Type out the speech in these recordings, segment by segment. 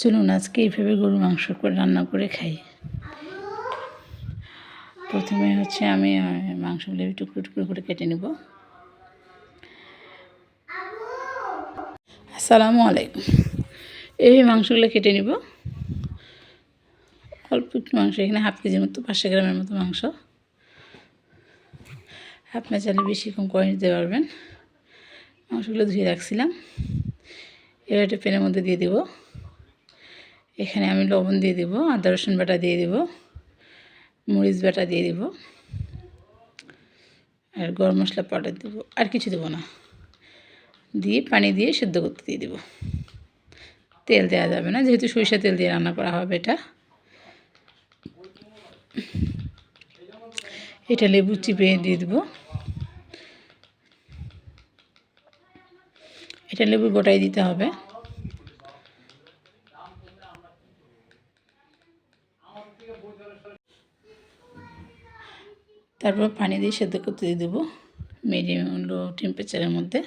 চলুন আজকে এইভাবে গরু মাংস করে রান্না করে খাই। প্রথমে হচ্ছে আমি মাংসগুলো টুকরো টুকরো করে কেটে নেব। আসসালামু আলাইকুম। এই মাংসগুলো কেটে নিব। অল্প একটু মাংস, এখানে হাফ কেজির মতো, পাঁচশো গ্রামের মতো মাংস। আপনার চাইলে বেশি কম করে নিতে পারবেন। মাংসগুলো ধুয়ে রাখছিলাম। এবার একটা প্যানের মধ্যে দিয়ে দেবো। এখানে আমি লবণ দিয়ে দেব, আদা রসুন বাটা দিয়ে দেব, মরিচ বাটা দিয়ে দেব, আর গরম মশলা পাউডার দেবো, আর কিছু দেবো না। দিয়ে পানি দিয়ে সেদ্ধ করতে দিয়ে দেবো। তেল দেওয়া যাবে না, যেহেতু সরিষা তেল দিয়ে রান্না করা হবে এটা। এটা লেবু চিপে দিয়ে দেবো। এটা লেবু গোটাই দিতে হবে। তারপর পানি দিয়ে সেদ্ধ করতে দিয়ে দেবো মিডিয়াম লো টেম্পারেচারের মধ্যে।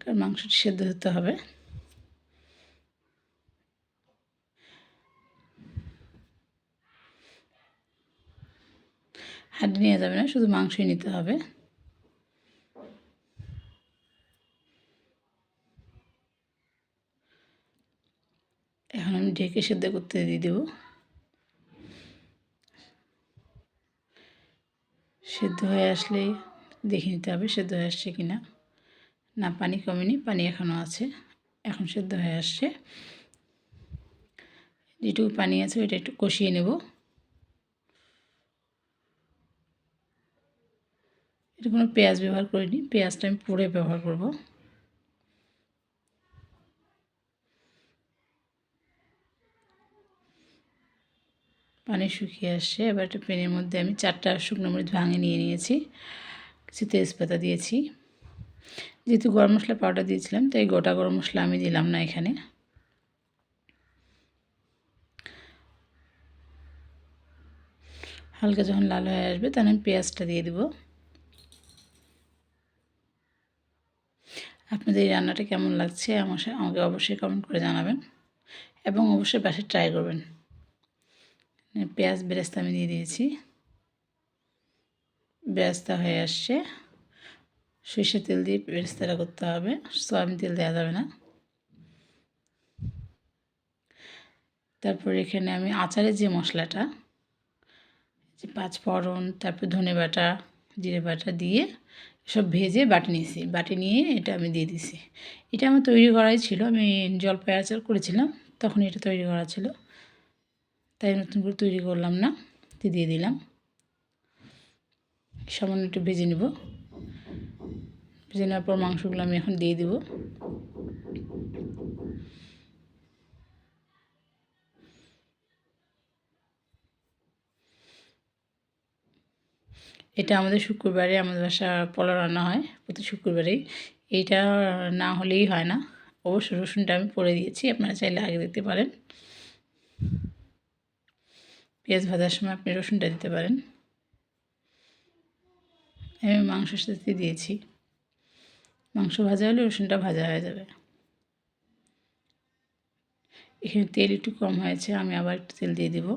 কারণ মাংসটি সেদ্ধ হতে হবে। হাঁড়ি নেওয়া যাবে না, শুধু মাংসই নিতে হবে। এখন আমি ঢেকে সেদ্ধ করতে দিয়ে দেবো। সেদ্ধ হয়ে আসলে দেখে নিতে হবে সেদ্ধ হয়ে আসছে কি না। না, পানি কমেনি, পানি এখনও আছে। এখন সেদ্ধ হয়ে আসছে। যেটুকু পানি আছে ওইটা একটু কষিয়ে নেব। এটা কোনো পেঁয়াজ ব্যবহার করিনি, পেঁয়াজটা আমি পুড়ে ব্যবহার করব। পানি শুকিয়ে আসছে এবার একটা প্যানের মধ্যে আমি চারটা শুকনো মরিচ ভাঙে নিয়ে নিয়েছি। কিছু তেজপাতা দিয়েছি। যেহেতু গরম মশলা পাউডার দিয়েছিলাম, তাই গোটা গরম মশলা আমি দিলাম না এখানে। হালকা যখন লাল হয়ে আসবে, তখন আমি পেঁয়াজটা দিয়ে দেবো। আপনাদের এই রান্নাটা কেমন লাগছে, আমার আমাকে অবশ্যই কমেন্ট করে জানাবেন। এবং অবশ্যই পাশে ট্রাই করবেন। পেঁয়াজ বেরেস্তা আমি দিয়ে দিয়েছি। বেরেস্তা হয়ে আসছে। সরিষার তেল দিয়ে বেরেস্তাটা করতে হবে। সয়াবিন তেল দেওয়া যাবে না। তারপর এখানে আমি আচারের যে মশলাটা যে পাঁচ তারপর ধনে বাটা, জিরে বাটা দিয়ে সব ভেজে বাটি নিয়েছি। বাটি নিয়ে এটা আমি দিয়ে দিছি এটা আমার তৈরি করাই ছিল। আমি জলপাই আচার করেছিলাম তখন এটা তৈরি করা ছিল। তাই নতুন করে তৈরি করলাম না, তো দিয়ে দিলাম। সামান্য একটু ভেজে নেব। ভেজে নেওয়ার পর মাংসগুলো আমি এখন দিয়ে দেব। এটা আমাদের শুক্রবারে আমাদের বাসা পোলা রান্না হয়, প্রতি শুক্রবারেই। এইটা না হলেই হয় না। অবশ্য রসুনটা আমি পরে দিয়েছি, আপনারা চাইলে আগে দিতে পারেন। পেঁয়াজ ভাজার সময় আপনি রসুনটা দিতে পারেন। আমি মাংসের সাথে দিয়েছি। মাংস ভাজা হলে রসুনটা ভাজা হয়ে যাবে। এখানে তেল একটু কম হয়েছে, আমি আবার একটু তেল দিয়ে দিব।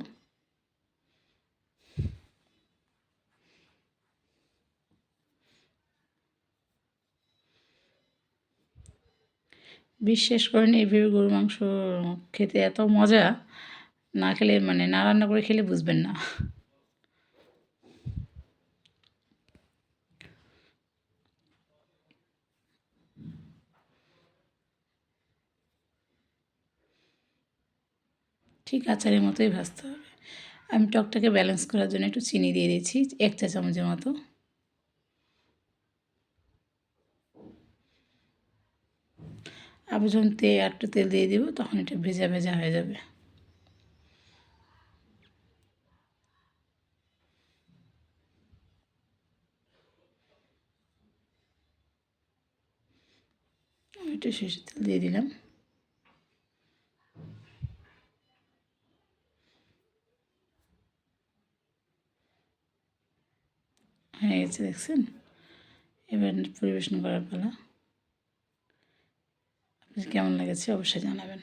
বিশ্বাস করেন এইভাবে গরু মাংস খেতে এত মজা। না খেলে মানে না রান্না করে খেলে বুঝবেন না। ঠিক আচারের মতোই ভাজতে হবে। আমি টকটাকে ব্যালেন্স করার জন্য একটু চিনি দিয়ে দিয়েছি, এক চা চামচের মতো। আবার যখন তে একটু তেল দিয়ে দিব, তখন এটা ভেজা ভেজা হয়ে যাবে। একটু সরষের তেল দিয়ে দিলাম হয়ে গেছে দেখছেন এবার পরিবেশন করার পালা আপনি কেমন লেগেছে অবশ্যই জানাবেন